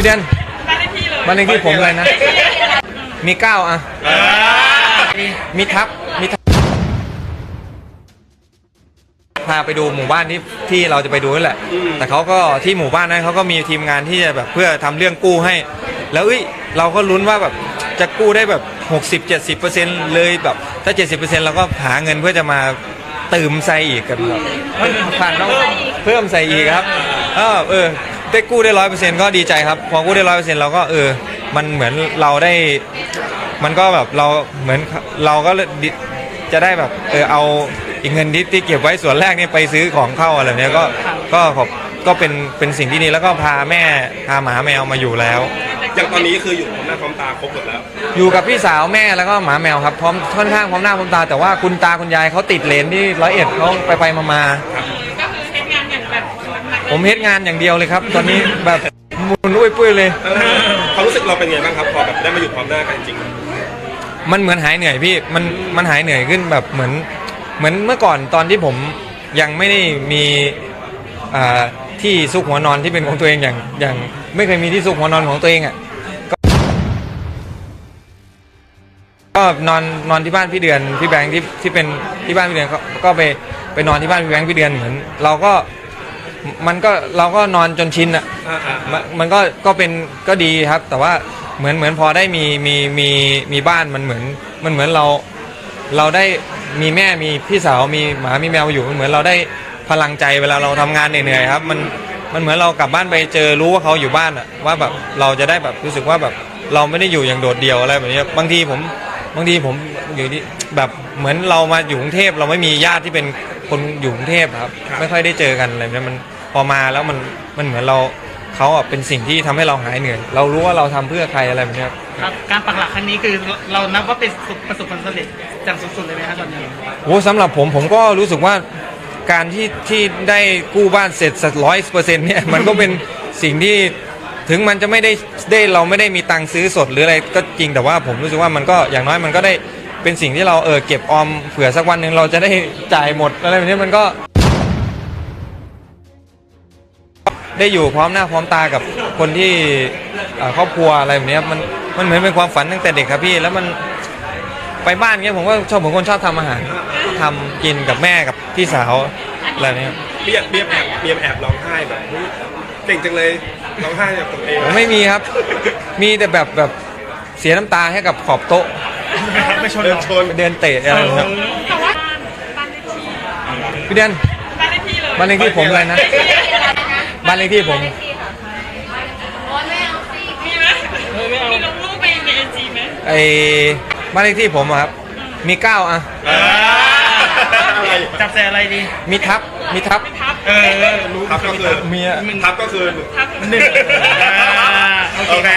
พี่เดนบ้านเลขที่เลยบ้านเลขที่ผมอะไรนะ มีเก้าอะ มีทับ มีทับ พาไปดูหมู่บ้านที่ที่เราจะไปดูนั่นแหละ แต่เขาก็ที่หมู่บ้านนั้นเขาก็มีทีมงานที่จะแบบเพื่อทำเรื่องกู้ให้ แล้วเอ้ยเราก็ลุ้นว่าแบบจะกู้ได้แบบ 60 70 เลยแบบถ้า 70เราก็หาเงินเพื่อจะมาเติมใส่อีกกันแบบผ่านต้องเพิ่มใส่อีกครับเออเออ ได้กู้ได้ร้อยเปอร์เซ็นต์ก็ดีใจครับ พอกู้ได้ร้อยเปอร์เซ็นต์เราก็เออ มันเหมือนเราได้ มันก็แบบเราเหมือนเราก็ดิจะได้แบบเออเอาอีกเงินที่ที่เก็บไว้ส่วนแรกนี่ไปซื้อของเข้าอะไรแบบเนี้ยก็ก็ขอบก็เป็นเป็นสิ่งที่ดีแล้วก็พาแม่พาหมาแมวมาอยู่แล้ว อย่างตอนนี้คืออยู่พร้อมหน้าพร้อมตาครบหมดแล้ว อยู่กับพี่สาวแม่แล้วก็หมาแมวครับพร้อมค่อนข้างพร้อมหน้าพร้อมตา แต่ว่าคุณตาคุณยายเขาติดเลนที่ร้อยเอ็ดเขาไปไปมามา ผมเฮ็ดงานอย่างเดียวเลยครับ ตอนนี้แบบหมุนอุ้ยปุ้ยเลย ความรู้สึกเราเป็นไงบ้างครับพอแบบได้มาอยู่พร้อมหน้ากันจริงมันเหมือนหายเหนื่อยพี่ มันมันหายเหนื่อยขึ้นแบบเหมือนเหมือนเมื่อก่อนตอนที่ผมยังไม่ได้มีอ่าที่ซุกหัวนอนที่เป็นของตัวเองอย่างอย่างไม่เคยมีที่ซุกหัวนอนของตัวเองอะก็ก็นอนนอนที่บ้านพี่เดือนพี่แบงค์ที่ที่เป็นที่บ้านพี่เดือนก็ก็ไปไปนอนที่บ้านพี่แบงค์พี่เดือนเหมือน เราก็ มันก็เราก็นอนจนชินอะๆอ่าอ่ามันมันก็ก็เป็นก็ดีครับ แต่ว่าเหมือนเหมือนพอได้มีมีมีมีบ้านมันเหมือนมันเหมือนเราเราได้มีแม่มีพี่สาวมีหมามีแมวอยู่มันเหมือนเราได้พลังใจเวลาเราทำงานเหนื่อยๆครับมันมันเหมือนเรากลับบ้านไปเจอรู้ว่าเขาอยู่บ้านอะว่าแบบเราจะได้แบบรู้สึกว่าแบบเราไม่ได้อยู่อย่างโดดเดี่ยวอะไรแบบนี้บางทีผมบางทีผมอยู่ที่แบบเหมือนเรามาอยู่กรุงเทพเราไม่มีญาติที่เป็น คนอยู่กรุงเทพอะครับ ไม่ค่อยได้เจอกันอะไรแบบนี้มันพอมาแล้วมันมันเหมือนเราเขาอะเป็นสิ่งที่ทำให้เราหายเหนื่อย เรารู้ว่าเราทำเพื่อใครอะไรแบบเนี้ยครับ ครับการปักหลักครั้งนี้คือเรานับว่าเป็นประสบความสำเร็จอย่างสุดๆเลยไหมครับตอนนี้โอ้สำหรับผมผมก็รู้สึกว่าการที่ที่ได้กู้บ้านเสร็จสักร้อยเปอร์เซ็นต์เนี่ย มันก็เป็นสิ่งที่ถึงมันจะไม่ได้ได้เราไม่ได้มีตังค์ซื้อสดหรืออะไรก็จริงแต่ว่าผมรู้สึกว่ามันก็อย่างน้อยมันก็ได้ เป็นสิ่งที่เราเออเก็บออมเผื่อสักวันหนึ่งเราจะได้จ่ายหมดอะไรแบบนี้มันก็ ได้อยู่พร้อมหน้าพร้อมตากับคนที่เอ่อครอบครัวอะไรแบบเนี้ยมันมันเหมือนเป็นความฝันตั้งแต่เด็กครับพี่แล้วมันไปบ้านเงี้ยผมก็ชอบผมคนชอบทำอาหารทำกินกับแม่กับพี่สาวอะไรเนี้ยเบียบเบียบแอบเบียบแอบร้องไห้แบบเฮ้ยเก่งจังเลยร้องไห้แบบตัวเองผมไม่มีครับ มีแต่แบบแบบเสียน้ำตาให้กับขอบโต๊ะ ไม่ชนเดิหรนอชนไปเดินเตะอะไรแบบเนี้ยแต่ว่าบ้านเลขที่พี่เดนบ้านเลขที่เลยบ้านเลขที่ผมอะไรนะบ้านเลขที่ผม มีไหมมีลงรูปไปในไอจีไหมไอ้บ้านเลขที่ผมอะครับ มีเก้าอะอ่าอะไรจับใส่อะไรดี มีทับ มีทับเป็นทับเออ รู้ทับก็คือมีอะทับก็คือทับหนึ่ง อ่าโอโอเค เค